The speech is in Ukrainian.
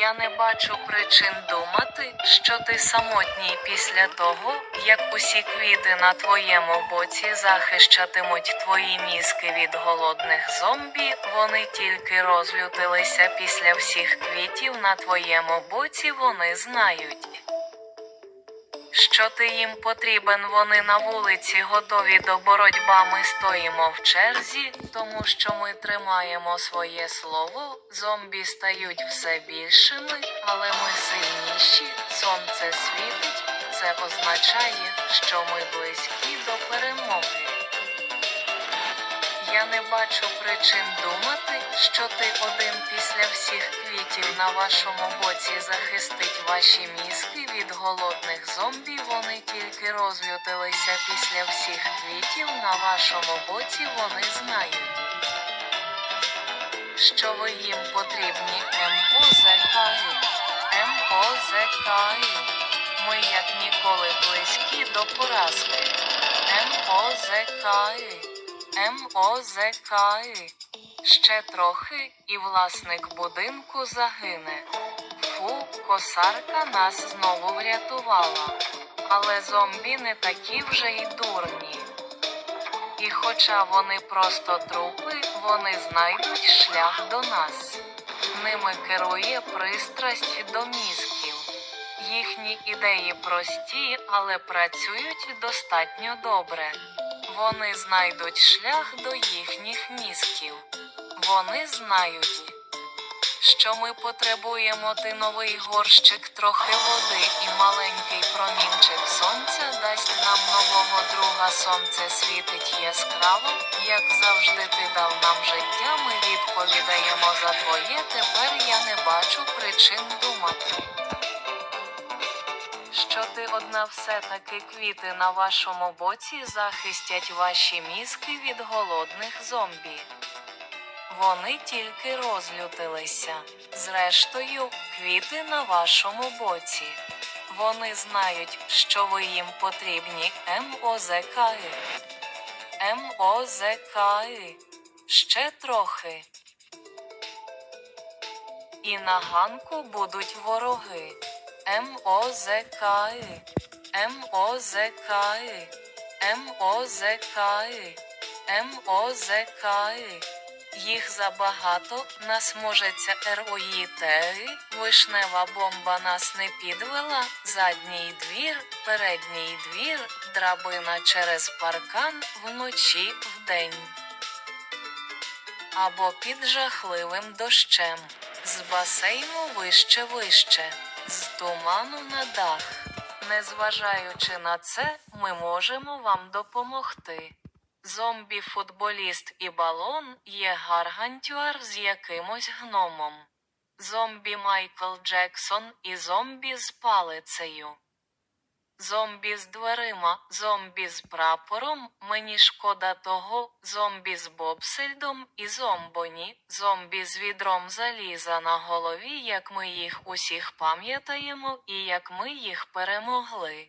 Я не бачу причин думати, що ти самотній після того, як усі квіти на твоєму боці захищатимуть твої мізки від голодних зомбі. Вони тільки розлютилися після всіх квітів на твоєму боці. Вони знають. Що ти їм потрібен, вони на вулиці готові до боротьба. Ми стоїмо в черзі, тому що ми тримаємо своє слово. Зомбі стають все більшими, але ми сильніші. Сонце світить. Це означає, що ми близькі до перемоги. Я не бачу причин думати, що ти один після всіх квітів на вашому боці захистить ваші мізки від голодних зомбі. Вони тільки розлютилися після всіх квітів на вашому боці. Вони знають, що ви їм потрібні. МОЗКІ. МОЗКІ. Ми як ніколи близькі до поразки. МОЗКІ. МОЗКІ. Ще трохи, і власник будинку загине. Фу, косарка нас знову врятувала. Але зомбі не такі вже й дурні. І хоча вони просто трупи, вони знайдуть шлях до нас. Ними керує пристрасть до мізків. Їхні ідеї прості, але працюють достатньо добре. Вони знайдуть шлях до їхніх мізків. Вони знають, що ми потребуємо ти новий горщик, трохи води і маленький промінчик сонця дасть нам нового друга. Сонце світить яскраво, як завжди ти дав нам життя. Ми відповідаємо за твоє. Тепер я не бачу причин думати. Що ти одна все-таки квіти на вашому боці захистять ваші мізки від голодних зомбі. Вони тільки розлютилися. Зрештою, квіти на вашому боці. Вони знають, що ви їм потрібні. МОЗКИ. МОЗКИ. Ще трохи. І на ганку будуть вороги. МОЗКИ. МОЗКИ. МОЗКИ. МОЗКИ. Їх забагато, нас можеться РОїТЕ, вишнева бомба нас не підвела, задній двір, передній двір, драбина через паркан, вночі, вдень. Або під жахливим дощем, з басейну вище вище, з туману на дах. Незважаючи на це, ми можемо вам допомогти. Зомбі-футболіст і балон є гаргантюар з якимось гномом. Зомбі Майкл Джексон і зомбі з палицею. Зомбі з дверима, зомбі з прапором, мені шкода того, зомбі з бобсельдом і зомбоні, зомбі з відром заліза на голові, як ми їх усіх пам'ятаємо і як ми їх перемогли.